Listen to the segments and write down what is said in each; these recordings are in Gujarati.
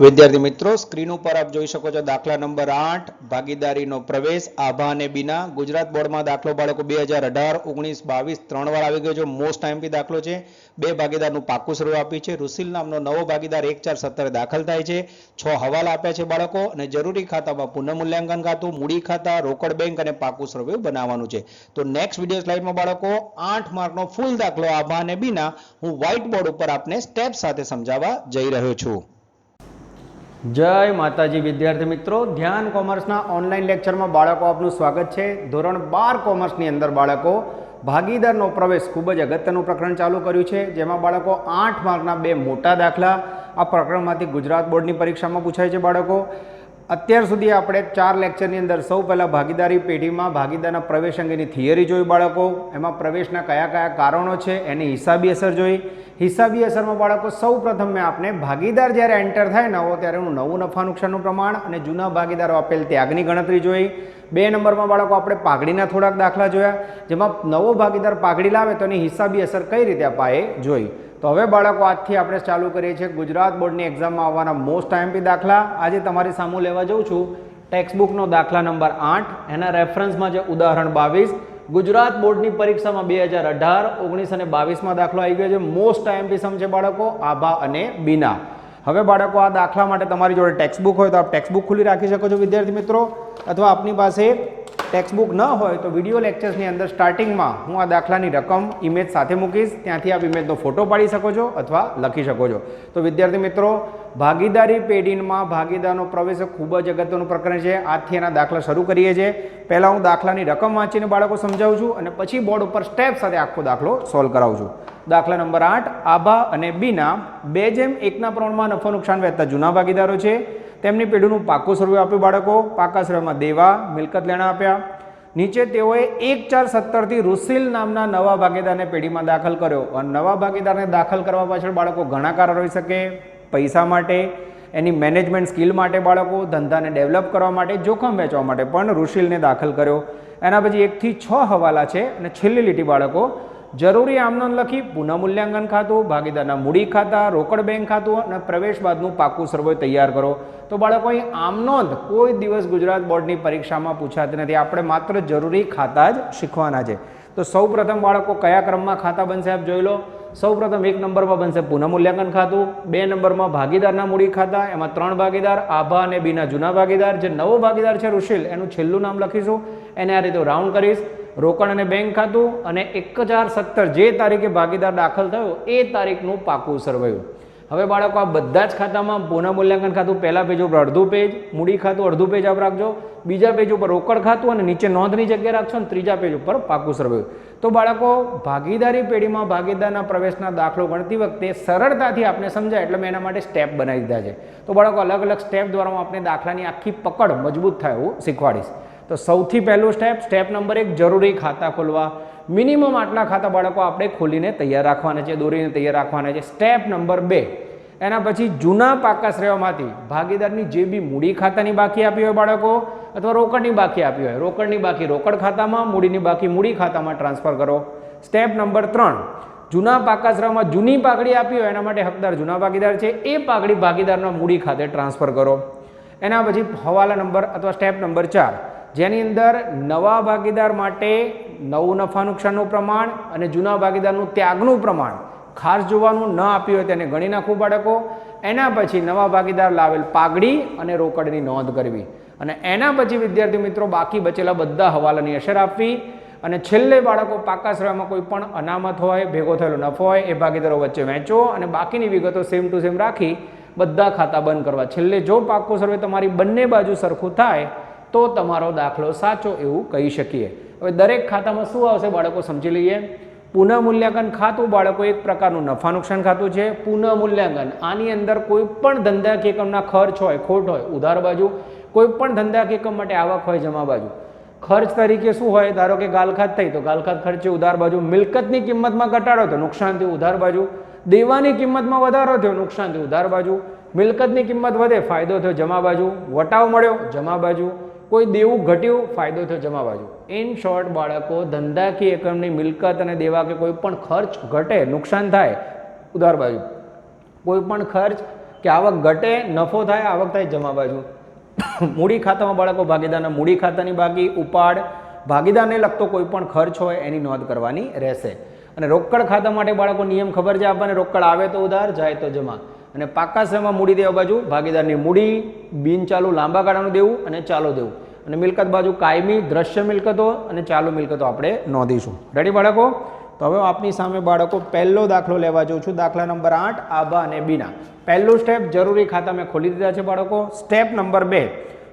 વિદ્યાર્થી મિત્રો, સ્ક્રીન ઉપર આપ જોઈ શકો છો દાખલા નંબર આઠ, ભાગીદારીનો પ્રવેશ, આભા અને બીના. ગુજરાત બોર્ડમાં દાખલો બાળકો બે હજાર અઢાર, ઓગણીસ, બાવીસ, ત્રણ વાર આવી ગયો છે. મોસ્ટ ટાઈમથી દાખલો છે. બે ભાગીદારનું પાકું સ્વરૂપ આપ્યું છે. રુસિલ નામનો નવો ભાગીદાર એક ચાર સત્તરે દાખલ થાય છે. છ હવાલા આપ્યા છે બાળકો અને જરૂરી ખાતામાં પુનઃમૂલ્યાંકન ખાતું, મૂડી ખાતા, રોકડ બેંક અને પાકું સ્વરૂપ બનાવવાનું છે. તો નેક્સ્ટ વીડિયો સ્લાઇડમાં બાળકો, આઠ માર્કનો ફૂલ દાખલો આભા અને બીના. હું વ્હાઇટ બોર્ડ ઉપર આપને સ્ટેપ સાથે સમજાવવા જઈ રહ્યો છું. જય માતાજી, વિદ્યાર્થી મિત્રો. ધ્યાન કોમર્સના ઓનલાઈન લેક્ચરમાં બાળકો આપનું સ્વાગત છે. ધોરણ બાર કોમર્સની અંદર બાળકો ભાગીદારનો પ્રવેશ ખૂબ જ અગત્યનું પ્રકરણ ચાલુ કર્યું છે, જેમાં બાળકો આઠ માર્કના બે મોટા દાખલા આ પ્રકરણમાંથી ગુજરાત બોર્ડની પરીક્ષામાં પૂછાય છે બાળકો. અત્યાર સુધી આપણે ચાર લેક્ચરની અંદર સૌ પહેલાં ભાગીદારી પેઢીમાં ભાગીદારના પ્રવેશ અંગેની થિયરી જોઈ બાળકો. એમાં પ્રવેશના કયા કયા કારણો છે, એની હિસાબી અસર જોઈ. હિસાબી અસરમાં બાળકો, સૌ પ્રથમ મેં આપને ભાગીદાર જ્યારે એન્ટર થાય નવો ત્યારે એનું નવું નફા નુકસાનનું પ્રમાણ અને જૂના ભાગીદારો આપેલ ત્યાગની ગણતરી જોઈ. બે નંબરમાં બાળકો આપણે પાઘડીના થોડાક દાખલા જોયા, જેમાં નવો ભાગીદાર પાઘડી લાવે તો એની હિસાબી અસર કઈ રીતે અપાય જોઈ. તો હવે બાળકો, આજથી આપણે ચાલુ કરીએ છીએ ગુજરાત બોર્ડની એક્ઝામમાં આવવાના મોસ્ટ આઈએમપી દાખલા. આજે તમારી સામે લેવા જઉં છું ટેક્સ્ટબુકનો દાખલા નંબર આઠ, એના રેફરન્સમાં છે ઉદાહરણ બાવીસ. ગુજરાત બોર્ડની પરીક્ષામાં બે હજાર અઢાર, ઓગણીસ અને બાવીસમાં દાખલો આવી ગયો છે. મોસ્ટ આઈએમપી સમ છે બાળકો, આભા અને બીના. હવે બાળકો, આ દાખલા માટે તમારી જોડે ટેક્સ્ટબુક હોય તો આપ ટેક્સ્ટબુક ખુલ્લી રાખી શકો છો, વિદ્યાર્થી મિત્રો. અથવા આપની પાસે ટેક્સ્ટબુક ન હોય તો વીડિયો લેક્ચર્સની અંદર સ્ટાર્ટિંગમાં હું આ દાખલાની રકમ ઇમેજ સાથે મૂકીશ. ત્યાંથી આપ ઇમેજનો ફોટો પાડી શકો છો અથવા લખી શકો છો. તો વિદ્યાર્થી મિત્રો, ભાગીદારી પેઢીમાં ભાગીદારનો પ્રવેશ ખૂબ જ અગત્યનું પ્રકરણ છે. આજથી એના દાખલા શરૂ કરીએ છીએ. પહેલાં હું દાખલાની રકમ વાંચીને બાળકો સમજાવું છું અને પછી બોર્ડ ઉપર સ્ટેપ સાથે આખો દાખલો સોલ્વ કરાવું છું. દાખલા નંબર આઠ, આભા અને બીના બે જેમ એકના પ્રમાણમાં નફો નુકસાન વહેતા જૂના ભાગીદારો છે. તેમની પેઢીનું પાકું સર્વે આપ્યું બાળકો, પાકા સર્વેમાં દેવા, મિલકત લેણા આપ્યા. નીચે તેઓએ એક ચાર સત્તરથી રુસિલ નામના નવા ભાગીદારને પેઢીમાં દાખલ કર્યો. અને નવા ભાગીદારને દાખલ કરવા પાછળ બાળકો ઘણા કારણ હોઈ શકે. પૈસા માટે, એની મેનેજમેન્ટ સ્કિલ માટે બાળકો, ધંધાને ડેવલપ કરવા માટે, જોખમ વેચવા માટે પણ રુશિલને દાખલ કર્યો. એના પછી એકથી છ હવાલા છે અને છેલ્લી લીટી બાળકો જરૂરી આમનોંધ લખી પુનઃમૂલ્યાંકન ખાતું, ભાગીદારના મૂડી ખાતા, રોકડ બેંક ખાતું અને પ્રવેશ બાદનું પાકું સર્વે તૈયાર કરો. તો બાળકો અહીં આમનોંધ કોઈ દિવસ ગુજરાત બોર્ડની પરીક્ષામાં પૂછાતી નથી. આપણે માત્ર જરૂરી ખાતા જ શીખવાના છે. તો સૌપ્રથમ બાળકો કયા ક્રમમાં ખાતા બનશે આપ જોઈ લો. સૌ પ્રથમ એક નંબરમાં બનશે પુનઃમૂલ્યાંકન ખાતું, બે નંબરમાં ભાગીદારના મૂડી ખાતા, એમાં ત્રણ ભાગીદાર, આભા અને બીના જૂના ભાગીદાર. જે નવો ભાગીદાર છે ઋષિલ, એનું છેલ્લું નામ લખીશું. એને આ રીતે રાઉન્ડ કરીશ. રોકડ અને બેંક ખાતું અને એક હજાર સત્તર જે તારીખે ભાગીદાર દાખલ થયો, એ તારીખનું પાકું સરવાયું હવે બાળકો, આ બધા જ ખાતામાં પુનઃમૂલ્યાંકન ખાતું, પહેલા પેજ ઉપર અડધું પેજ મૂડી ખાતું, અડધું પેજ આપ રાખજો. બીજા પેજ ઉપર રોકડ ખાતું અને નીચે નોંધની જગ્યાએ રાખશો અને ત્રીજા પેજ ઉપર પાકું સરવાયું તો બાળકો, ભાગીદારી પેઢીમાં ભાગીદારના પ્રવેશના દાખલો ગણતી વખતે સરળતાથી આપણે સમજાય, એટલે મેં એના માટે સ્ટેપ બનાવી દીધા છે. તો બાળકો, અલગ અલગ સ્ટેપ દ્વારા હું આપણે દાખલાની આખી પકડ મજબૂત થાય એવું શીખવાડીશ. તો સૌથી પહેલું સ્ટેપ સ્ટેપ નંબર એક, જરૂરી ખાતા ખોલવા. મિનિમમ આટલા ખાતા બાળકો આપણે ખોલીને તૈયાર રાખવાના છે, દોરીને તૈયાર રાખવાના છે. સ્ટેપ નંબર બે, એના પછી જૂના પાકા શ્રેયોમાંથી ભાગીદારની જે બી મૂડી ખાતાની બાકી આપી હોય બાળકો, અથવા રોકડની બાકી આપી હોય, રોકડની બાકી રોકડ ખાતામાં, મૂડીની બાકી મૂડી ખાતામાં ટ્રાન્સફર કરો. સ્ટેપ નંબર ત્રણ, જૂના પાકા શ્રેયોમાં જૂની પાકડી આપી હોય, એના માટે હકદાર જૂના ભાગીદાર છે, એ પાકડી ભાગીદારના મૂડી ખાતે ટ્રાન્સફર કરો. એના પછી હવાલા નંબર અથવા સ્ટેપ નંબર ચાર જેની અંદર નવા ભાગીદાર માટે નવું નફા નુકસાનનું પ્રમાણ અને જૂના ભાગીદારનું ત્યાગનું પ્રમાણ ખાસ જોવાનું ન આપ્યું હોય તેને ગણી નાખવું બાળકો. એના પછી નવા ભાગીદાર લાવેલ પાઘડી અને રોકડની નોંધ કરવી. અને એના પછી વિદ્યાર્થી મિત્રો બાકી બચેલા બધા હવાલાની અસર આપવી. અને છેલ્લે બાળકો પાકા શ્રેયમાં કોઈ પણ અનામત હોય, ભેગો થયેલો નફો હોય, એ ભાગીદારો વચ્ચે વહેંચો અને બાકીની વિગતો સેમ ટુ સેમ રાખી બધા ખાતા બંધ કરવા. છેલ્લે જો પાકો સર્વે તમારી બંને બાજુ સરખું થાય તો તમારો દાખલો સાચો એવું કહી શકીએ. હવે દરેક ખાતામાં શું આવશે બાળકો સમજી લઈએ. પુનઃમૂલ્યાંકન ખાતું બાળકો એક પ્રકારનું નફા નુકસાન ખાતું છે. પુનઃમૂલ્યાંકન, આની અંદર કોઈ પણ ધંધાકીય એકમના ખર્ચ હોય, ખોટ હોય, ઉધાર બાજુ, કોઈ પણ ધંધાકીય એકમ માટે આવક હોય, જમા બાજુ. ખર્ચ તરીકે શું હોય? ધારો કે ગાલખાત થઈ, તો ગાલખાત ખર્ચે ઉધાર બાજુ મિલકતની કિંમતમાં ઘટાડો તો નુકસાન થયું ઉધાર બાજુ. દેવાની કિંમતમાં વધારો થયો, નુકસાન થયું ઉધાર બાજુ. મિલકતની કિંમત વધે, ફાયદો થયો, જમા બાજુ. વટાવ મળ્યો, જમા બાજુ. કોઈ દેવું ઘટ્યું, ફાયદો થયો જમા બાજુ. ઇન શોર્ટ બાળકો ધંધાકીય એકમની મિલકત અને દેવા કે કોઈ પણ ખર્ચ ઘટે, નુકસાન થાય, ઉધાર બાજુ. કોઈ પણ ખર્ચ કે આવક ઘટે, નફો થાય, આવક થાય જમા બાજુ. મૂડી ખાતામાં બાળકો ભાગીદારના મૂડી ખાતાની બાકી, ઉપાડ, ભાગીદારને લગતો કોઈ પણ ખર્ચ હોય એની નોંધ કરવાની રહેશે. અને રોકડ ખાતા માટે બાળકો નિયમ ખબર છે, આપણને રોકડ આવે તો ઉધાર, જાય તો જમા. અને પાકા શ્રમમાં મૂડી દેવા બાજુ ભાગીદારની મૂડી, બિન ચાલુ, લાંબા ગાળાનું દેવું અને ચાલુ દેવું. અને મિલકત બાજુ કાયમી, દ્રશ્ય મિલકતો અને ચાલુ મિલકતો આપણે નોંધીશું. રેડી બાળકો? તો હવે આપની સામે બાળકો પહેલો દાખલો લેવા જાઉં છું. દાખલા નંબર આઠ આબા અને બીના. પહેલું સ્ટેપ જરૂરી ખાતા મેં ખોલી દીધા છે બાળકો. સ્ટેપ નંબર બે,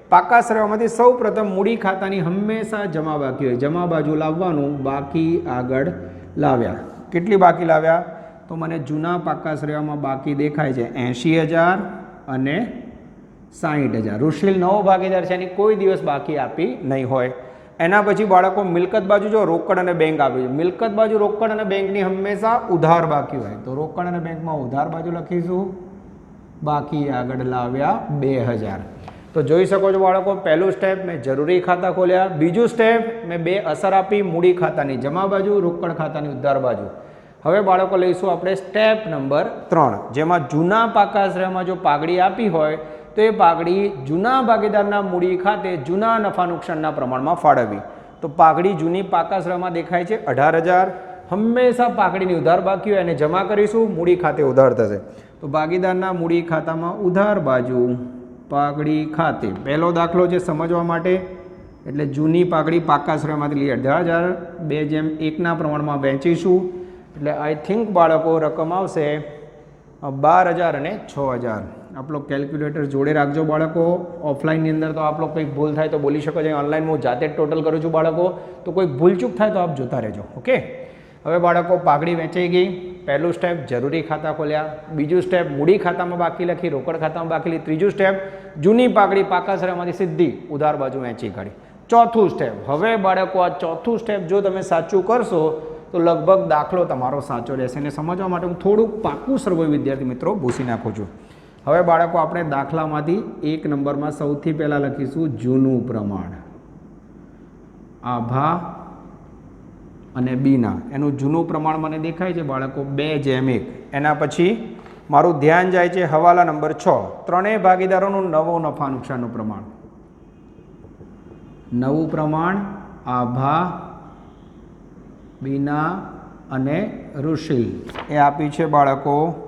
પાકા શ્રેણીમાંથી સૌ પ્રથમ મૂડી ખાતાની હંમેશા જમા બાકી હોય. જમા બાજુ લાવવાનું, બાકી આગળ લાવ્યા. કેટલી બાકી લાવ્યા? તો મને જૂના પાકા શ્રેણીમાં બાકી દેખાય છે. એંશી હજાર અને સાહીઠ હજાર. ઋષિલ નવો ભાગીદાર છે, એની કોઈ દિવસ બાકી આપી નહીં હોય. એના પછી બાળકો મિલકત બાજુ જો રોકડ અને બેંક આપી છે. મિલકત બાજુ રોકડ અને બેંકની હંમેશા ઉધાર બાકી હોય. તો રોકડ અને બેંકમાં ઉધાર બાજુ લખીશું. બાકી આગળ લાવ્યા બે હજાર. તો જોઈ શકો છો બાળકો, પહેલું સ્ટેપ મેં જરૂરી ખાતા ખોલ્યા. બીજું સ્ટેપ મેં બે અસર આપી મૂડી ખાતાની જમા બાજુ, રોકડ ખાતાની ઉધાર બાજુ. હવે બાળકો લઈશું આપણે સ્ટેપ નંબર ત્રણ. જેમાં જૂના પાકાશ્રયમાં જો પાઘડી આપી હોય, તો એ પાઘડી જૂના ભાગીદારના મૂડી ખાતે જૂના નફા નુકસાનના પ્રમાણમાં ફાળવવી. તો પાઘડી જૂની પાકાશ્રયમાં દેખાય છે અઢાર હજાર. હંમેશા પાઘડીની ઉધાર બાકી હોય એને જમા કરીશું, મૂડી ખાતે ઉધાર થશે. તો ભાગીદારના મૂડી ખાતામાં ઉધાર બાજુ પાઘડી ખાતે. પહેલો દાખલો છે સમજવા માટે. એટલે જૂની પાઘડી પાકાશ્રયમાંથી અઢાર હજાર બે જેમ એકના પ્રમાણમાં વહેંચીશું. એટલે આઈ થિંક બાળકો રકમ આવશે બાર હજાર અને છ હજાર. આપણો કેલ્ક્યુલેટર જોડે રાખજો બાળકો. ઓફલાઈનની અંદર તો આપણો કંઈક ભૂલ થાય તો બોલી શકો છો. ઓનલાઈન હું જાતે ટોટલ કરું છું બાળકો. તો કોઈ ભૂલચૂક થાય તો આપ જોતા રહેજો. ઓકે હવે બાળકો પાઘડી વેચાઈ ગઈ. પહેલું સ્ટેપ જરૂરી ખાતા ખોલ્યા. બીજું સ્ટેપ મૂડી ખાતામાં બાકી લખી, રોકડ ખાતામાં બાકી લખી. ત્રીજું સ્ટેપ જૂની પાઘડી પાકાસરામાંથી સીધી ઉધાર બાજુ વેચી કાઢી. ચોથું સ્ટેપ હવે બાળકો આ ચોથું સ્ટેપ જો તમે સાચું કરશો તો લગભગ દાખલો તમારો સાચો રહેશે અને સમજવા માટે હું થોડુંક પાકું સર્વે વિદ્યાર્થી મિત્રો ભૂસી નાખું છું. હવે બાળકો, આપણે દાખલામાંથી એક નંબરમાં સૌથી પહેલાં લખીશું જૂનું પ્રમાણ. આભા અને બીના. એનું જૂનું પ્રમાણ મને દેખાય છે બાળકો, બે જેમ એક. એના પછી મારું ધ્યાન જાય છે હવાલા નંબર છ. ત્રણેય ભાગીદારોનું નવો નફા નુકસાનનું પ્રમાણ. નવું પ્રમાણ, આભા બીના અને ઋષિ એ આપી છે બાળકો.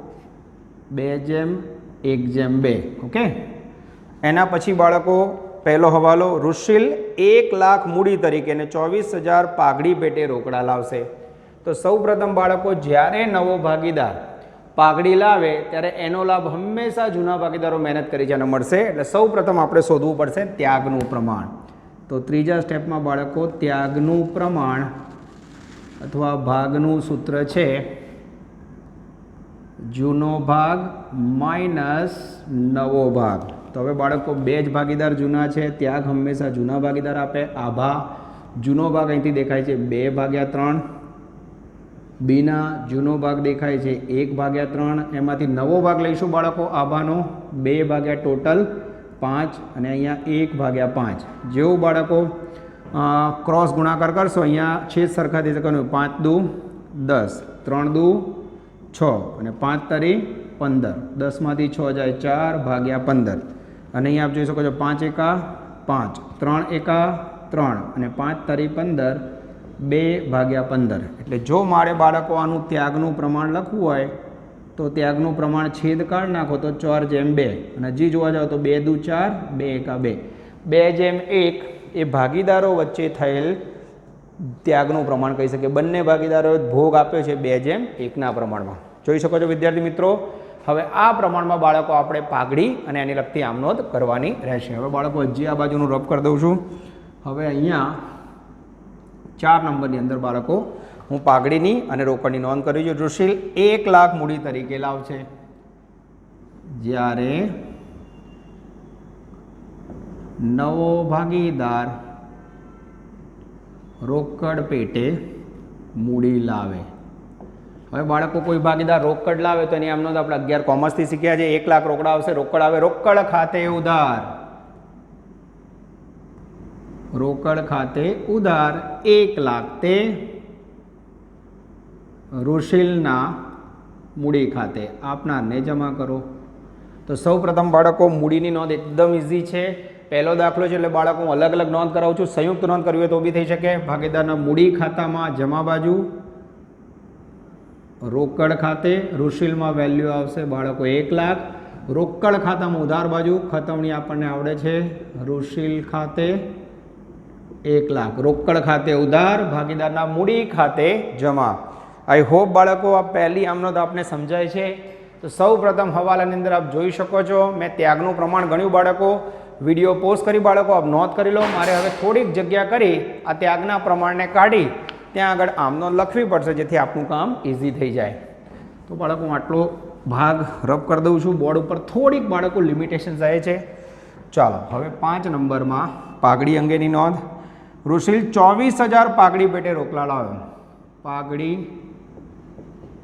બે જેમ એક જેમ બે. ઓકે? એના પછી બાળકો પહેલો હવાલો ઋષિલ એક લાખ મૂડી તરીકે અને ચોવીસ હજાર પાઘડી પેટે રોકડા લાવશે. તો સૌપ્રથમ બાળકો જ્યારે નવો ભાગીદાર પાઘડી લાવે ત્યારે એનો લાભ હંમેશા જૂના ભાગીદારો મહેનત કરી છે અને મળશે. એટલે સૌ પ્રથમ આપણે શોધવું પડશે ત્યાગનું પ્રમાણ. તો ત્રીજા સ્ટેપમાં બાળકો ત્યાગનું પ્રમાણ. અથવા ભાગનું સૂત્ર છે જૂનો ભાગ માઇનસ નવો ભાગ. તો હવે બાળકો, બે જ ભાગીદાર જૂના છે, ત્યાગ હંમેશા જૂના ભાગીદાર આપે. આભા, જૂનો ભાગ અહીંથી દેખાય છે બે ભાગ્યા ત્રણ. બીના, જૂનો ભાગ દેખાય છે એક ભાગ્યા ત્રણ. એમાંથી નવો ભાગ લઈશું બાળકો, આભાનો. બે ભાગ્યા ટોટલ પાંચ અને અહીંયા એક ભાગ્યા પાંચ. જેવું બાળકો ક્રોસ ગુણાકાર કરશો, અહીંયા છેદ સરખા થઈ શકવાનું પાંચ દુ, દસ. ત્રણ દુ, છ. અને પાંચ તારી પંદર. દસમાંથી છ જાય ચાર ભાગ્યા પંદર. અને અહીંયા આપ જોઈ શકો છો, પાંચ એકા પાંચ. ત્રણ એકા ત્રણ. અને પાંચ તારી પંદર, બે ભાગ્યા પંદર. એટલે જો મારે બાળકો આનું ત્યાગનું પ્રમાણ લખવું હોય, તો ત્યાગનું પ્રમાણ છેદ કાઢ નાખો, તો ચાર જેમ બે. અને હજી જોવા જાઓ તો બે દુ ચાર, બે એકા બે. બે જેમ એક એ ભાગીદારો વચ્ચે થયેલ ત્યાગનું પ્રમાણ કહી શકીએ. બંને ભાગીદારોએ ભોગ આપ્યો છે બે જેમ, એકના પ્રમાણમાં. જોઈ શકો છો વિદ્યાર્થી મિત્રો, હવે આ પ્રમાણમાં બાળકો આપણે પાઘડી અને એની લગતી આમનોંધ કરવાની રહેશે. હવે બાળકો, હજી આ બાજુનું રબ કરી દઉં છું. હવે અહીંયા ચાર નંબરની અંદર બાળકો, હું પાઘડીની અને રોકડની નોંધ કરી છું. જોશીલ એક લાખ મૂડી તરીકે લાવશે. જ્યારે નવો ભાગીદાર રોકડ પેટે મૂડી લાવે. હવે બાળકો કોઈ ભાગીદાર રોકડ લાવે તો એની આમનો આપણે અગિયાર કોમર્સથી શીખ્યા છે એક લાખ રોકડા આવશે, રોકડ આવે, રોકડ ખાતે ઉધાર. રોકડ ખાતે ઉધાર એક લાખ તે ઋષિલના મૂડી ખાતે. આપનારને જમા કરો. તો સૌ પ્રથમ બાળકો, મૂડીની નોંધ એકદમ ઇઝી છે. પહેલો દાખલો છે એટલે બાળકો હું અલગ અલગ નોંધ કરાવું છું. સંયુક્ત નોંધ કરવી હોય તો બી થઈ શકે. ભાગીદારના મૂડી ખાતામાં જમા બાજુ રોકડ ખાતે ઋષિલમાં વેલ્યુ આવશે બાળકો એક લાખ. રોકડ ખાતામાં ઉધાર બાજુ ખતવણી આપણને આવડે છે. ઋષિલ ખાતે એક લાખ. રોકડ ખાતે ઉધાર, ભાગીદારના મૂડી ખાતે જમા. આઈ હોપ બાળકો આ પહેલી આમનો તો આપને સમજાય છે. તો સૌ પ્રથમ હવાલાની અંદર આપ જોઈ શકો છો. મેં ત્યાગનું પ્રમાણ ગણ્યું બાળકો. વીડિયો પોસ્ટ કરી બાળકો, આપ નોંધ કરી લો, મારે હવે થોડીક જગ્યા કરી, આ ત્યાગના પ્રમાણને કાઢી, ત્યાં આગળ આમનો લખવી પડશે, જેથી આપનું કામ ઇઝી થઈ જાય. તો બાળકો, હું આટલો ભાગ રબ કરી દઉં છું. બોર્ડ ઉપર થોડીક બાળકો લિમિટેશન આવે છે. ચાલો, હવે પાંચ નંબરમાં પાઘડી અંગેની નોંધ. ઋષિલ ચોવીસ હજાર પાઘડી પેટે રોકલા લાવ્યો. પાઘડી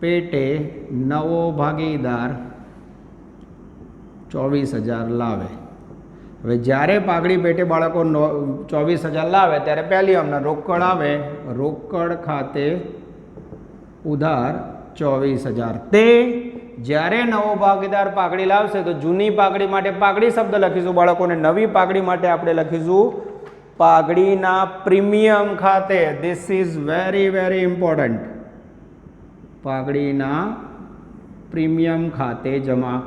પેટે નવો ભાગીદાર ચોવીસ હજાર લાવે. હવે જ્યારે પાઘડી પેટે બાળકો નો ચોવીસ હજાર લાવે, ત્યારે પહેલી અમને રોકડ આવે. રોકડ ખાતે ઉધાર ચોવીસ હજાર. તે જ્યારે નવો ભાગીદાર પાઘડી લાવશે, તો જૂની પાઘડી માટે પાઘડી શબ્દ લખીશું. બાળકોને નવી પાઘડી માટે આપણે લખીશું પાઘડીના પ્રીમિયમ ખાતે. This is very very important પાઘડીના premium ખાતે જમા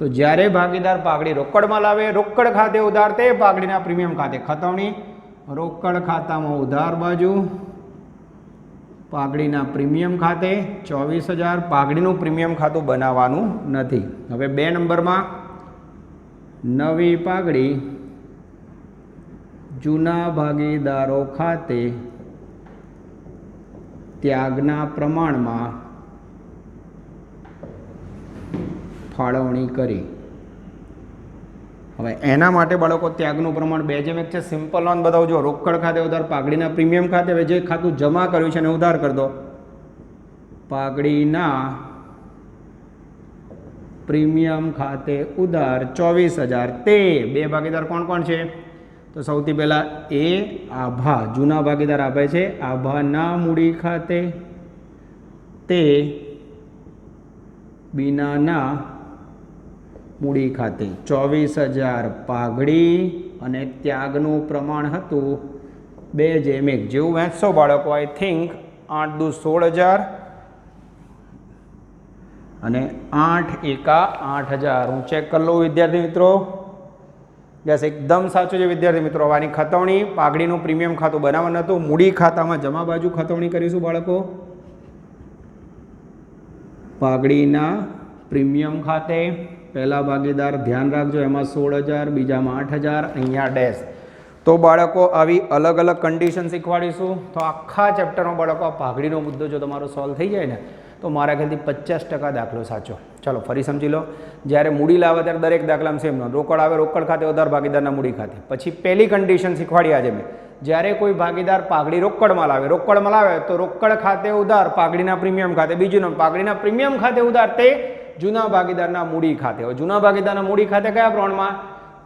તો જ્યારે ભાગીદાર પાઘડી રોકડમાં લાવે, રોકડ ખાતે ઉધાર તે પાઘડીના પ્રીમિયમ ખાતે ખતવણી. રોકડ ખાતામાં ઉધાર બાજુ, પાઘડીના પ્રીમિયમ ખાતે ચોવીસ હજાર, પાઘડીનું પ્રીમિયમ ખાતું બનાવવાનું નથી. હવે બે નંબરમાં, નવી પાઘડી જૂના ભાગીદારો ખાતે ત્યાગના પ્રમાણમાં ફાળવણી કરી. હવે એના માટે બાળકો ત્યાગનું પ્રમાણ બે જેમ એક છે. સિમ્પલ નોંધ બતાવજો રોકડ ખાતે ઉધાર, પાઘડીના પ્રીમિયમ ખાતે હવે જે ખાતું જમા કર્યું છે એને ઉધાર કરી દો. પાઘડીના પ્રીમિયમ ખાતે ઉધાર ચોવીસ હજાર. તે બે ભાગીદાર કોણ કોણ છે? તો સૌથી પહેલાં એ આભા, જૂના ભાગીદાર આપે છે. આભાના મૂડી ખાતે તે બીનાના મૂડી ખાતે ચોવીસ હજાર પાઘડી અને ત્યાગનું પ્રમાણ હતું. બે જેમ એક જેવું વાંચશો બાળકો આઈ થિંક આઠ દુ સોળ હજાર અને આઠ એકા આઠ હજાર. હું ચેક કરી લઉં વિદ્યાર્થી મિત્રો. યસ એકદમ સાચું છે વિદ્યાર્થી મિત્રો. આની ખતવણી, પાઘડીનું પ્રીમિયમ ખાતું બનાવવાનું હતું. મૂડી ખાતામાં જમા બાજુ ખતવણી કરીશું બાળકો. પાઘડીના પ્રીમિયમ ખાતે પહેલા ભાગીદાર ધ્યાન રાખજો, એમાં સોળ હજાર, બીજામાં આઠ હજાર, અહીંયા ડેશ તો બાળકો, આવી અલગ અલગ કન્ડિશન શીખવાડીશું. તો આખા ચેપ્ટરમાં બાળકો, આ પાઘડીનો મુદ્દો જો તમારો સોલ્વ થઈ જાય ને, તો મારા ખ્યાલથી પચાસ ટકા દાખલો સાચો. ચાલો, ફરી સમજી લો. જ્યારે મૂડી લાવે ત્યારે દરેક દાખલામાં સેમ રોકડ આવે, રોકડ ખાતે ઉધાર ભાગીદારના મૂડી ખાતે. પછી પહેલી કન્ડિશન શીખવાડી આજે મેં. જ્યારે કોઈ ભાગીદાર પાઘડી રોકડમાં લાવે રોકડમાં લાવે, તો રોકડ ખાતે ઉધાર, પાઘડીના પ્રીમિયમ ખાતે. બીજું નામ, પાઘડીના પ્રીમિયમ ખાતે ઉધાર તે જૂના ભાગીદારના મૂડી ખાતે. હવે જૂના ભાગીદારના મૂડી ખાતે કયા પ્રમાણમાં?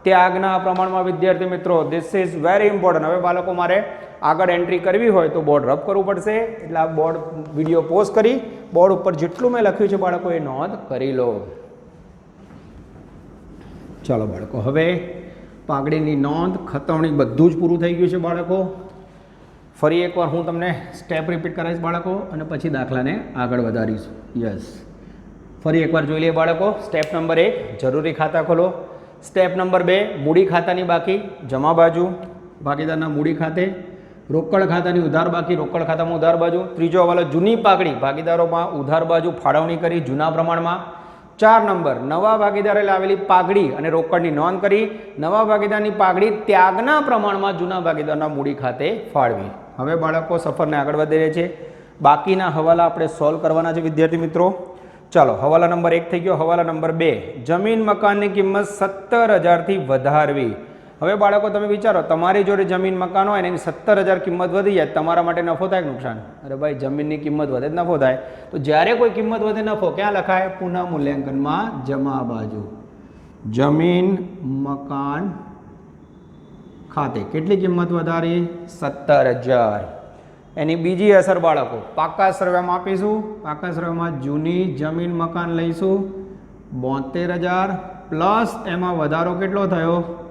ત્યાગના પ્રમાણમાં, વિદ્યાર્થી મિત્રો ધીસ ઇઝ વેરી ઇમ્પોર્ટન્ટ હવે બાળકો, મારે આગળ એન્ટ્રી કરવી હોય તો બોર્ડ રબ કરવું પડશે. એટલે આ બોર્ડ વીડિયો પોઝ કરી. બોર્ડ ઉપર જેટલું મેં લખ્યું છે બાળકો, એ નોંધ કરી લો. ચાલો બાળકો, હવે પાઘડીની નોંધ, ખતવણી બધું જ પૂરું થઈ ગયું છે બાળકો. ફરી એકવાર હું તમને સ્ટેપ રિપીટ કરાવીશ બાળકો, અને પછી દાખલાને આગળ વધારીશ. યસ ફરી એકવાર જોઈ લઈએ બાળકો સ્ટેપ નંબર એક, જરૂરી ખાતા ખોલો. સ્ટેપ નંબર બે, મૂડી ખાતાની બાકી, જમા બાજુ, ભાગીદારના મૂડી ખાતે. રોકડ ખાતાની ઉધાર બાકી, રોકડ ખાતામાં ઉધાર બાજુ. ત્રીજો હવાલો, જૂની પાકડી, ભાગીદારોમાં ઉધાર બાજુ ફાળવણી કરી, જૂના પ્રમાણમાં. ચાર નંબર, નવા ભાગીદારે લાવેલી પાઘડી અને રોકડની નોંધ કરી, નવા ભાગીદારની પાઘડી ત્યાગના પ્રમાણમાં જૂના ભાગીદારના મૂડી ખાતે ફાળવી. હવે બાળકો સફરને આગળ વધી રહે છે. બાકીના હવાલા આપણે સોલ્વ કરવાના છે, વિદ્યાર્થી મિત્રો. ચાલો, હવાલા નંબર એક થઈ ગયો, હવાલા નંબર બે. જમીન મકાનની કિંમત સત્તર હજારથી વધારવી. હવે બાળકો, તમે વિચારો, તમારી જોડે જમીન મકાન હોય ને એની સત્તર હજાર કિંમત વધી જાય, તમારા માટે નફો થાય નુકસાન? અરે ભાઈ, જમીનની કિંમત વધે નફો થાય. તો જ્યારે કોઈ કિંમત વધે નફો, ક્યાં લખાય? પુનઃ મૂલ્યાંકનમાં જમા બાજુ જમીન મકાન ખાતે કેટલી કિંમત વધારી? સત્તર હજાર. એની બીજી અસર બાળકો. પાકા સર્વેમાં આપીશું. પાકા સર્વેમાં જૂની જમીન મકાન લઈશું. બોતેર હજાર પ્લસ એમાં વધારો કેટલો થયો?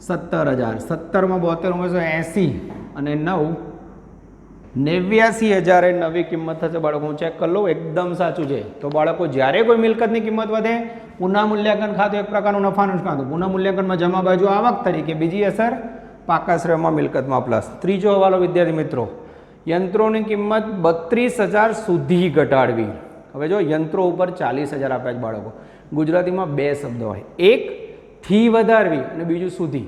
સત્તર હજાર. સત્તરમાં બોતેર ઓગણીસો એંસી અને નવ. નેવ્યાસી હજાર એ નવી કિંમત થશે બાળકો. હું ચેક કરી લઉં. એકદમ સાચું છે. તો બાળકો, જ્યારે કોઈ મિલકતની કિંમત વધે, પુનઃ મૂલ્યાંકન ખાતું એક પ્રકારનું નફાનું ખાતું. પુનઃ મૂલ્યાંકનમાં જમા બાજુ આવક તરીકે બીજી અસર પાકા શ્રેયમાં મિલકતમાં પ્લસ. ત્રીજો હવાલો, વિદ્યાર્થી મિત્રો. યંત્રોની કિંમત બત્રીસ હજાર સુધી ઘટાડવી. હવે જો યંત્રો ઉપર ચાલીસ હજાર આપ્યા છે બાળકો, ગુજરાતીમાં બે શબ્દો હોય. એક, થી વધારવી અને બીજું સુધી.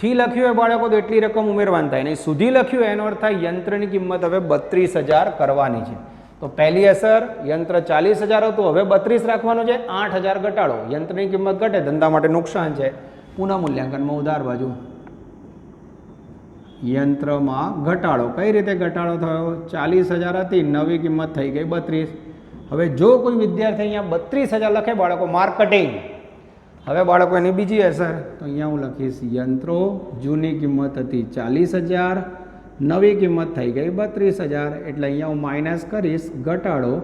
થી લખ્યું હોય બાળકો તો એટલી રકમ ઉમેરવાની થાય નહીં. સુધી લખ્યું એનો અર્થ થાય યંત્રની કિંમત હવે બત્રીસ હજાર કરવાની છે. તો પહેલી અસર, યંત્ર ચાલીસ હજાર હતું, હવે બત્રીસ રાખવાનું છે, આઠ હજાર ઘટાડો. યંત્રની કિંમત ઘટે, ધંધા માટે નુકસાન છે. પુનઃ મૂલ્યાંકનમાં ઉધાર બાજુ. યંત્રમાં ઘટાડો. કઈ રીતે ઘટાડો થયો? ચાલીસ હજાર હતી, નવી કિંમત થઈ ગઈ બત્રીસ. હવે જો કોઈ વિદ્યાર્થી અહીંયા બત્રીસ હજાર લખે બાળકો, માર્કેટિંગ. હવે બાળકો એની બીજી અસર. તો અહીંયા હું લખીશ, યંત્રો, જૂની કિંમત હતી ચાલીસ હજાર, નવી કિંમત થઈ ગઈ બત્રીસ હજાર. એટલે અહીંયા હું માઇનસ કરીશ, ઘટાડો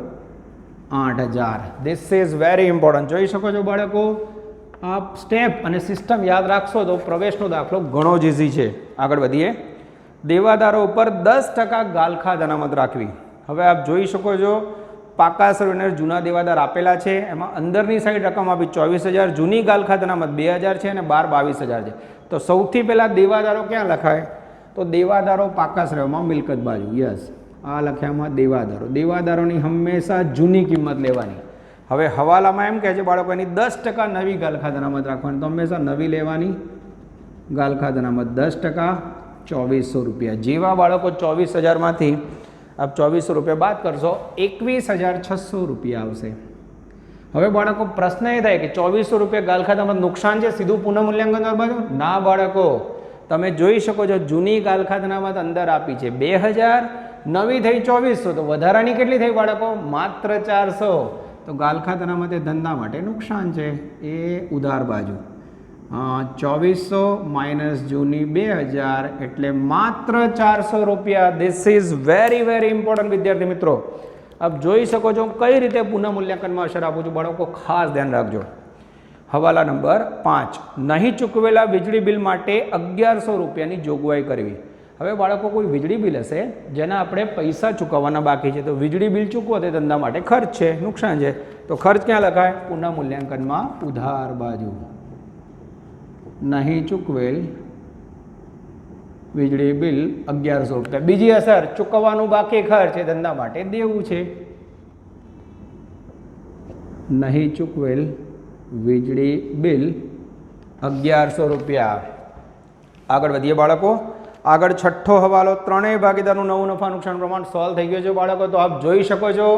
આઠ હજાર. ધીસ ઇઝ વેરી ઇમ્પોર્ટન્ટ જોઈ શકો છો બાળકો? આ સ્ટેપ અને સિસ્ટમ યાદ રાખશો તો પ્રવેશનો દાખલો ઘણો જ ઇઝી છે. આગળ વધીએ. દેવાદારો ઉપર દસ ટકા ગાલખા અનામત રાખવી. હવે આપ જોઈ શકો છો, પાકા સર્વેનર જૂના દેવાદાર આપેલા છે. એમાં અંદરની સાઈડ રકમ આપી ચોવીસ હજાર, જૂની ગાલખા અનામત બે હજાર છે અને બાર બાવીસ હજાર છે. તો સૌથી પહેલાં દેવાદારો ક્યાં લખાય? તો દેવાદારો પાકા શ્રેયમાં મિલકત બાજુ યસ. આ લખ્યામાં દેવાદારો. દેવાદારોની હંમેશા જૂની કિંમત લેવાની. હવે હવાલામાં એમ કહે છે, બાળકો, એની દસ ટકા નવી ગાલખાદ અનામત રાખવાની. તો હંમેશા નવી લેવાની ગાલખાદ દસ ટકા ચોવીસો રૂપિયા. જેવા બાળકો ચોવીસ હજારમાંથી આપ ચોવીસો રૂપિયા બાદ કરશો, એકવીસ હજાર છસો રૂપિયા આવશે. હવે બાળકો, પ્રશ્ન એ થાય કે ચોવીસો રૂપિયા ગાલખાતામાં નુકસાન છે, સીધું પુનઃમૂલ્યાંકન મૂલ્યાંકન ના, બાળકો. તમે જોઈ શકો છો, જૂની ગાલખાતનામાં અંદર આપી છે. બે હજાર નવી થઈ ચોવીસો, તો વધારાની કેટલી થઈ બાળકો? માત્ર ચારસો. તો ગાલખાતનામાં માટે ધંધા માટે નુકસાન છે એ ઉધાર બાજુ. ચોવીસો માઇનસ જૂની બે હજાર એટલે માત્ર ચારસો રૂપિયા. This is very very important વિદ્યાર્થી મિત્રો. આપ જોઈ શકો છો કઈ રીતે પુનઃ મૂલ્યાંકનમાં અસર આપું છું. બાળકો, ખાસ ધ્યાન રાખજો. હવાલા નંબર પાંચ. નહીં ચૂકવેલા વીજળી બિલ માટે અગિયારસો રૂપિયાની જોગવાઈ કરવી. હવે બાળકો કોઈ વીજળી બિલ હશે, જેના આપણે પૈસા ચૂકવવાના બાકી છે, તો વીજળી બિલ ચૂકવો, તે ધંધા માટે ખર્ચ છે, નુકસાન છે. તો ખર્ચ ક્યાં લખાય? પુનઃ મૂલ્યાંકનમાં ઉધાર બાજુ. નહીં ચૂકવેલ વીજળી બિલ અગિયારસો રૂપિયા. બીજી અસર, ચૂકવવાનું બાકી ખર્ચ, એ ધંધા માટે દેવું છે. નહીં ચૂકવેલ વીજળી બિલ અગિયારસો રૂપિયા. આગળ વધીએ બાળકો. આગળ છઠ્ઠો હવાલો ત્રણેય ભાગીદારનું નવું નફા નુકસાન પ્રમાણ સોલ્વ થઈ ગયું છે. બાળકો, તો આપ જોઈ શકો છો,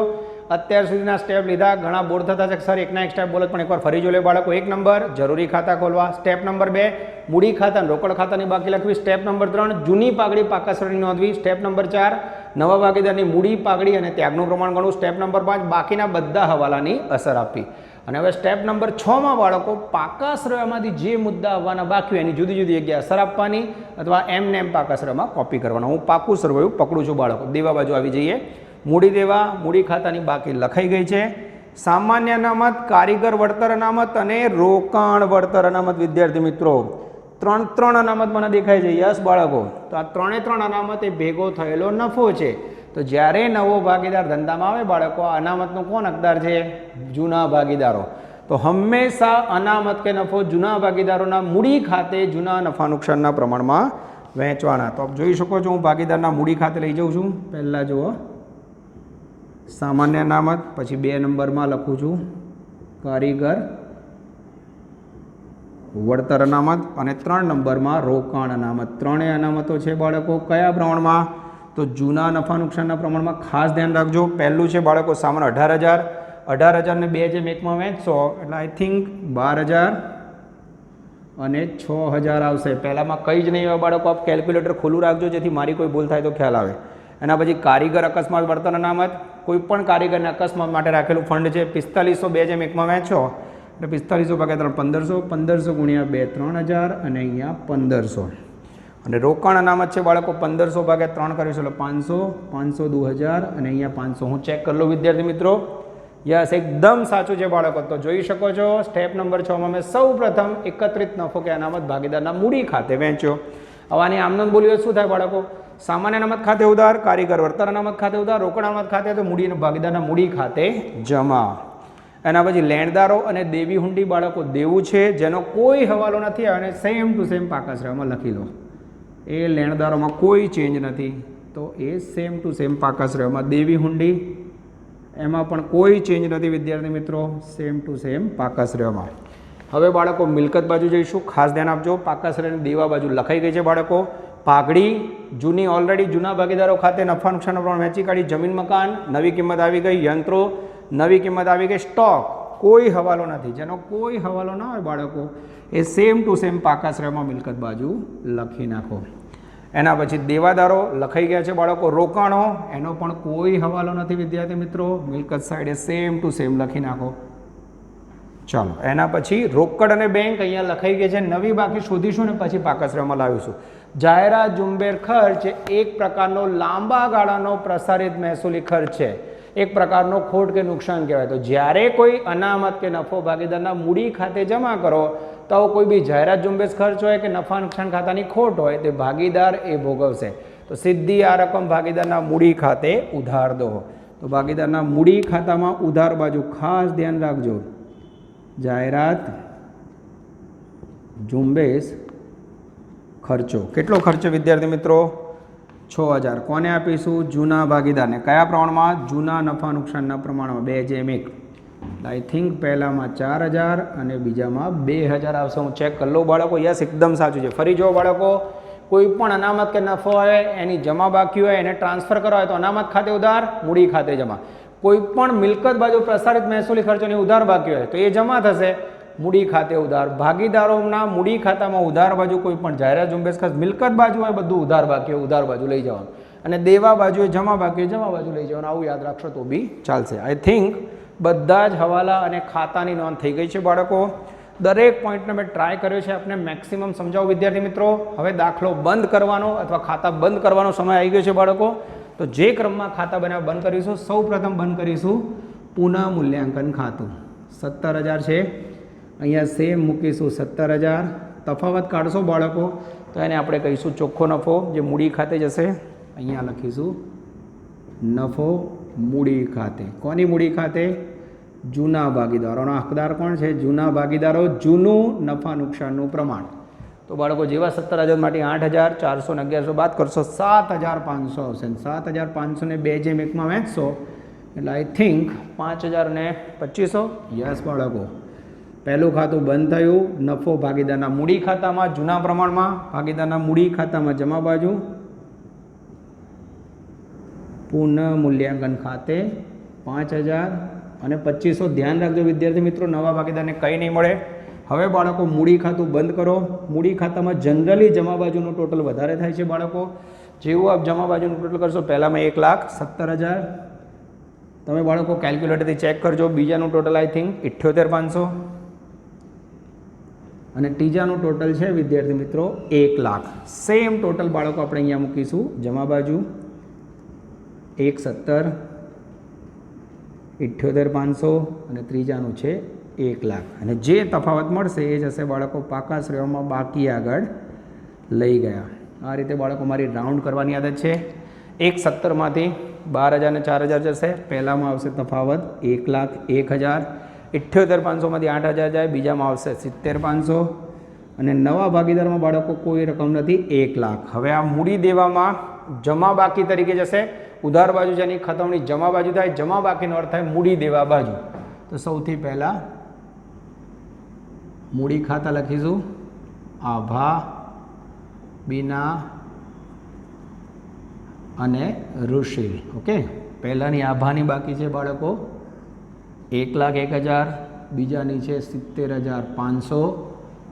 અત્યાર સુધીના સ્ટેપ લીધા, ઘણા બોર થતા છે. સર એકના એક સ્ટેપ બોલો પણ એકવાર ફરી જો લે બાળકો. એક નંબર જરૂરી ખાતા ખોલવા. સ્ટેપ નંબર બે, મૂડી ખાતા, રોકડ ખાતાની બાકી લખવી. સ્ટેપ નંબર ત્રણ, જૂની પાઘડી પાકાસરની નોંધવી. સ્ટેપ નંબર ચાર, નવા ભાગીદારની મૂડી પાઘડી અને ત્યાગનું પ્રમાણ ગણવું. સ્ટેપ નંબર પાંચ, બાકીના બધા હવાલાની અસર આપવી. અને હવે સ્ટેપ નંબર છમાં બાળકો પાકાશ્રયમાંથી જે મુદ્દા આવવાના બાકી એની જુદી જુદી જગ્યાએ અસર આપવાની અથવા એમ ને એમ પાકાશ્રયમાં કોપી કરવાના. હું પાકું સર્વયું, પકડું છું બાળકો. દેવા બાજુ આવી જઈએ. મૂડી દેવા, મૂડી ખાતાની બાકી લખાઈ ગઈ છે. સામાન્ય અનામત, કારીગર વળતર અનામત અને રોકાણ વળતર અનામત. વિદ્યાર્થી મિત્રો, ત્રણ ત્રણ અનામત મને દેખાય છે. યસ, બાળકો. તો આ ત્રણે ત્રણ અનામત એ ભેગો થયેલો નફો છે. તો જ્યારે નવો ભાગીદાર ધંધામાં આવે, બાળકો અનામતનો કોણ હકદાર છે? જૂના ભાગીદારો. તો હંમેશા અનામત કે નફો જૂના ભાગીદારોના મૂડી ખાતે જૂના નફા નુકસાનના પ્રમાણમાં વહેંચવાના. તો આપ જોઈ શકો છો, હું ભાગીદારના મૂડી ખાતે લઈ જાઉં છું. પહેલાં જુઓ. સામાન્ય અનામત, પછી બે નંબરમાં લખું છું. કારીગર, વળતર અનામત અને ત્રણ નંબરમાં રોકાણ અનામત. ત્રણેય અનામતો છે બાળકો. કયા પ્રમાણમાં? તો જૂના નફા નુકસાનના પ્રમાણમાં ખાસ ધ્યાન રાખજો. પહેલું છે બાળકો સામાન અઢાર હજાર. અઢાર હજારને બે જેમ એકમાં વહેંચશો, એટલે આઈ થિંક બાર હજાર અને છ હજાર આવશે. પહેલાંમાં કંઈ જ નહીં હોય બાળકો, આપ કેલ્ક્યુલેટર ખુલ્લું રાખજો, જેથી મારી કોઈ ભૂલ થાય તો ખ્યાલ આવે. એના પછી કારીગર અકસ્માત વર્તન અનામત. કોઈ પણ કારીગરને અકસ્માત માટે રાખેલું ફંડ છે, પિસ્તાલીસો બે જેમ એકમાં વહેંચો એટલે પિસ્તાલીસો ભાગ્યા ત્રણ, પંદરસો. પંદરસો ગુણ્યા બે, ત્રણ હજાર અને અહીંયા પંદરસો. અને રોકાણ અનામત છે બાળકો, પંદરસો ભાગ્યા ત્રણ કરીશું એટલે પાંચસો પાંચસો દુ હજાર અને અહીંયા પાંચસો. હું ચેક કરી લઉં, વિદ્યાર્થી મિત્રો. યસ, એકદમ સાચું છે બાળકો. તો જોઈ શકો છો સ્ટેપ નંબર છમાં મેં સૌ પ્રથમ એકત્રિત નફો કે અનામત ભાગીદારના મૂડી ખાતે વહેંચ્યો. હવે આની આમનોંધ બોલીઓ શું થાય બાળકો? સામાન્ય અનામત ખાતે ઉધાર, કારીગર વળતર અનામત ખાતે ઉધાર, રોકડ અનામત ખાતે તો મૂડી ભાગીદારના મૂડી ખાતે જમા. એના પછી લેણદારો અને દેવી હુંડી બાળકો દેવું છે, જેનો કોઈ હવાલો નથી, અને સેમ ટુ સેમ પાકાશ્રયમાં લખી લો. એ લેણદારોમાં કોઈ ચેન્જ નથી. તો એ સેમ ટુ સેમ પાકાશ્રયમાં દેવી હુંડી, એમાં પણ કોઈ ચેન્જ નથી વિદ્યાર્થી મિત્રો. સેમ ટુ સેમ પાકાશ્રયમાં હવે બાળકો, મિલકત બાજુ જઈશું. ખાસ ધ્યાન આપજો પાકાશ્રયની દેવા બાજુ લખાઈ ગઈ છે બાળકો. પાઘડી જૂની ઓલરેડી જૂના ભાગીદારો ખાતે નફા નુકસાનનું પ્રમાણ વેચી કાઢી. જમીન, મકાન, નવી કિંમત આવી ગઈ. યંત્રો, નવી કિંમત આવી ગઈ. સ્ટોક, કોઈ હવાલો નથી. જેનો કોઈ હવાલો ના હોય બાળકો. એ સેમ ટુ સેમ પાકાશ્રયમાં મિલકત બાજુ લખી નાખો. એના પછી દેવાદારો લખાઈ ગયા છે બાળકો, રોકાણો. એનો પણ કોઈ હવાલો નથી વિદ્યાર્થી મિત્રો. મિલકત સાઈડે સેમ ટુ સેમ લખી નાખો. ચાલો, એના પછી રોકડ અને બેંક અહીંયા લખાઈ ગઈ છે. નવી બાકી શોધીશું ને પછી પાકશ્રમમાં લાવીશું. જાહેરાત, ઝુંબેર ખર્ચ એક પ્રકારનો લાંબા ગાળાનો પ્રસારિત મહેસૂલી ખર્ચ છે. એક પ્રકારનો ખોટ કે નુકસાન કહેવાય. તો જ્યારે કોઈ અનામત કે નફો ભાગીદારના મૂડી ખાતે જમા કરો તો કોઈ બી જાહેરાત ઝુંબેશ ખર્ચ હોય કે નફા નુકસાન ખાતાની ખોટ હોય તે ભાગીદાર એ ભોગવશે. તો સીધી આ રકમ ભાગીદારના મૂડી ખાતે ઉધાર દો. તો ભાગીદારના મૂડી ખાતામાં ઉધાર બાજુ ખાસ ધ્યાન રાખજો. જાહેરાત, ઝુંબેશ, ખર્ચો. કેટલો ખર્ચો વિદ્યાર્થી મિત્રો? છ હજાર. કોને આપીશું? જૂના ભાગીદારને. કયા પ્રમાણમાં? જૂના નફા નુકસાનના પ્રમાણમાં. બે જેમ એક. આઈ થિંક પહેલામાં ચાર હજાર અને બીજામાં બે હજાર આવશે. હું ચેક કરી લઉં. બાળકો યસ એકદમ સાચું છે. ફરી જો બાળકો, કોઈ પણ અનામત કે નફો હોય એની જમા બાકી હોય, એને ટ્રાન્સફર કરવા હોય તો અનામત ખાતે ઉધાર, મૂડી ખાતે જમા. કોઈ પણ મિલકત બાજુ પ્રસારિત મહેસૂલી ખર્ચોની ઉધાર બાકી હોય તો એ જમા થશે, મૂડી ખાતે ઉધાર. ભાગીદારોના મૂડી ખાતામાં ઉધાર બાજુ કોઈ પણ જાહેરાત, ઝુંબેશ ખાસ મિલકત બાજુ હોય, બધું ઉધાર બાકી ઉધાર બાજુ લઈ જવાનું. અને દેવા બાજુએ જમા બાકી જમા બાજુ લઈ જવાનું. આવું યાદ રાખશો તો બી ચાલશે. આઈ થિંક બધા જ હવાલા અને ખાતાની નોંધ થઈ ગઈ છે બાળકો. દરેક પોઈન્ટને મેં ટ્રાય કર્યો છે આપણે મેક્સિમમ સમજાવો વિદ્યાર્થી મિત્રો. હવે દાખલો બંધ કરવાનો અથવા ખાતા બંધ કરવાનો સમય આવી ગયો છે બાળકો. તો જે ક્રમમાં ખાતા બનાવ બંધ કરીશું, સૌ પ્રથમ બંધ કરીશું પુનઃ મૂલ્યાંકન ખાતું. સત્તર હજાર છે. અહીંયા સેમ મૂકીશું સત્તર હજાર. તફાવત કાઢશો બાળકો, તો એને આપણે કહીશું ચોખ્ખો નફો, જે મૂડી ખાતે જશે. અહીંયા લખીશું, નફો મૂડી ખાતે. કોની મૂડી ખાતે? જૂના ભાગીદારોનો હકદાર કોણ છે? જૂના ભાગીદારો જૂનું નફા નુકસાનનું પ્રમાણ. તો બાળકો, જેવા સત્તર હજાર માટે આઠ હજાર ચારસો ને અગિયારસો બાદ કરશો, સાત હજાર પાંચસો આવશે સાત હજાર પાંચસો ને બે જેમ એકમાં વહેંચશો એટલે આઈ થિંક પાંચ હજાર ને પચીસો. યસ, બાળકો. પહેલું ખાતું બંધ થયું. નફો ભાગીદારના મૂડી ખાતામાં, જૂના પ્રમાણમાં. ભાગીદારના મૂડી ખાતામાં જમા બાજુ. પુનઃ મૂલ્યાંકન ખાતે પાંચ હજાર અને પચીસો ધ્યાન રાખજો વિદ્યાર્થી મિત્રો, નવા ભાગીદારને કંઈ નહીં મળે. હવે બાળકો, મૂડી ખાતું બંધ કરો. મૂડી ખાતામાં જનરલી જમા બાજુનું ટોટલ વધારે થાય છે બાળકો. જેવું આપ જમા બાજુનું ટોટલ કરશો, પહેલાંમાં એક લાખ સત્તર હજાર. તમે બાળકો કેલ્ક્યુલેટરથી ચેક કરજો. બીજાનું ટોટલ આઈ થિંક ઇઠ્યોતેર પાંચસો. અને ત્રીજાનું ટોટલ છે, વિદ્યાર્થી મિત્રો, એક લાખ. સેમ ટોટલ બાળકો આપણે અહીંયા મૂકીશું. જમા બાજુ, એક સત્તર. ઇઠ્યોતેર પાંચસો અને ત્રીજાનું છે એક લાખ. અને જે તફાવત મળશે એ જશે બાળકો પાકા શ્રેયોમાં બાકી આગળ લઈ ગયા. આ રીતે બાળકો મારી રાઉન્ડ કરવાની આદત છે. એક સત્તરમાંથી બાર હજાર ને ચાર હજાર જશે. પહેલામાં આવશે તફાવત એક લાખ એક હજાર. ઇઠ્યોતેર પાંચસોમાંથી આઠ હજાર જાય, બીજામાં આવશે સિત્તેર પાંચસો. અને નવા ભાગીદારમાં બાળકો કોઈ રકમ નથી, એક લાખ. હવે આ મૂડી દેવામાં જમા બાકી તરીકે જશે. ઉધાર બાજુ જેની ખતવણી જમા બાજુ થાય, જમા બાકીનો અર્થ થાય મૂડી દેવા બાજુ. તો સૌથી પહેલાં મૂડી ખાતા લખીશું. આભા, બીના અને ઋષિ. ઓકે? પહેલાંની આભાની બાકી છે બાળકો. એક લાખ એક હજાર, બીજાની છે સિત્તેર હજાર પાંચસો.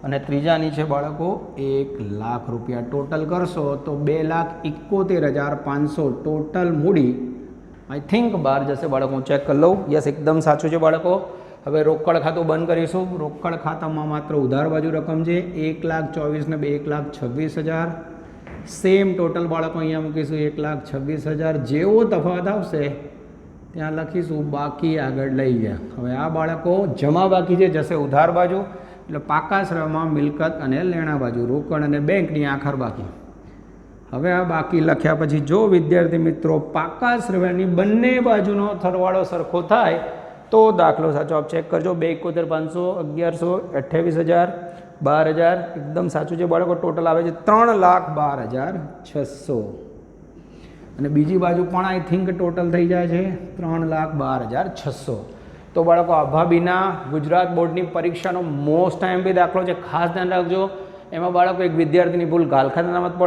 અને ત્રીજાની છે બાળકો, એક લાખ રૂપિયા ટોટલ કરશો તો બે લાખ એકોતેર હજાર પાંચસો ટોટલ મૂડી. આઈ થિંક બહાર જશે બાળકો, હું ચેક કરી લઉં. યસ એકદમ સાચું છે બાળકો. હવે રોકડ ખાતું બંધ કરીશું. રોકડ ખાતામાં માત્ર ઉધાર બાજુ રકમ છે, એક લાખ ચોવીસ ને બે, એક લાખ છવ્વીસ હજાર. સેમ ટોટલ બાળકો અહીંયા મૂકીશું, એક લાખ છવ્વીસ હજાર. જેવો તફાવત આવશે, ત્યાં લખીશું, બાકી આગળ લઈ ગયા. હવે આ બાળકો જમા બાકી જે જશે ઉધાર બાજુ. એટલે પાકા શ્રમમાં મિલકત અને લેણા બાજુ રોકડ અને બેંકની આખર બાકી. હવે આ બાકી લખ્યા પછી જો વિદ્યાર્થી મિત્રો પાકા શ્રવ્યની બંને બાજુનો સરવાળો સરખો થાય, તો દાખલો સાચો આપ ચેક કરજો. બે એકોતેર પાંચસો, અગિયારસો, અઠ્યાવીસ હજાર, બાર હજાર, એકદમ સાચું છે બાળકો ટોટલ આવે છે, ત્રણ લાખ બાર હજાર છસો. અને બીજી બાજુ પણ આઈ થિંક ટોટલ થઈ જાય છે, ત્રણ લાખ બાર હજાર છસો. તો બાળકો અભાબીના ગુજરાત બોર્ડની પરીક્ષાનો મોસ્ટ ટાઈમ બી દાખલો છે. ખાસ ધ્યાન રાખજો. એમાં બાળકો એક વિદ્યાર્થીની ભૂલ ગાલખાત અનામત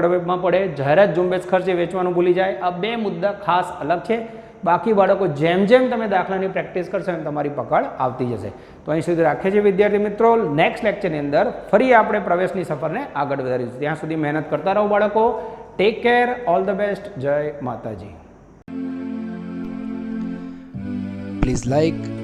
પડે. જાહેરાત ઝુંબેશ ખર્ચે વેચવાનું ભૂલી જાય. આ બે મુદ્દા ખાસ અલગ છે. બાકી બાળકો જેમ જેમ તમે દાખલાની પ્રેક્ટિસ કરશો એમ તમારી પકડ આવતી જશે. તો અહીં સુધી રાખીએ છીએ વિદ્યાર્થી મિત્રો. નેક્સ્ટ લેક્ચરની અંદર ફરી આપણે પ્રવેશની સફરને આગળ વધારીશું. ત્યાં સુધી મહેનત કરતા રહો બાળકો. Take care all the best Jai Mataji. Please like,